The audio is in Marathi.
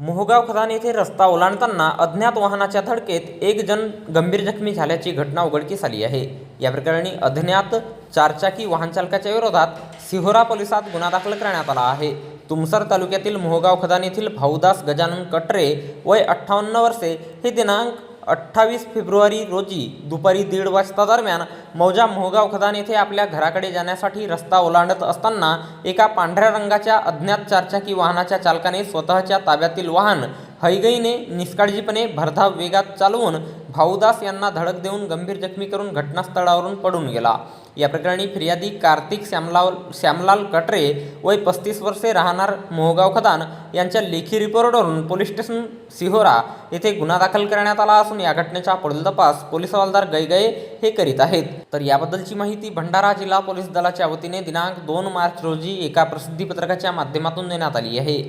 मोहगाव खदान येथे रस्ता ओलांडताना अज्ञात वाहनाच्या धडकेत एक जण गंभीर जखमी झाल्याची घटना उघडकीस आली आहे. या प्रकरणी अज्ञात चारचाकी वाहन चालकाच्या विरोधात सिहोरा पोलिसात गुन्हा दाखल करण्यात आला आहे. तुमसर तालुक्यातील मोहगाव खदान येथील भाऊदास गजानन कटरे वय अठ्ठावन्न वर्षे हे दिनांक अठ्ठावीस फेब्रुवारी रोजी दुपारी दीड वाजता दरम्यान मौजा मोहगाव खदान येथे आपल्या घराकडे जाण्यासाठी रस्ता ओलांडत असताना एका पांढऱ्या रंगाच्या अज्ञात चारचाकी वाहनाच्या चालकाने स्वतःच्या ताब्यातील वाहन हैगईने निष्काळजीपणे भरधाव वेगात चालवून भाऊदास यांना धडक देऊन गंभीर जखमी करून घटनास्थळावरून पडून गेला. या प्रकरणी फिर्यादी कार्तिक श्यामलाल श्यामलाल कटरे वय पस्तीस वर्षे राहणार मोहगाव खदान यांच्या लेखी रिपोर्टवरून पोलीस स्टेशन सिहोरा येथे गुन्हा दाखल करण्यात आला असून या घटनेचा पुढील तपास पोलीस हवालदार गैगये हे करीत आहेत. तर याबद्दलची माहिती भंडारा जिल्हा पोलीस दलाच्या वतीने दिनांक दोन मार्च रोजी एका प्रसिद्धी पत्रकाच्या माध्यमातून देण्यात आली आहे.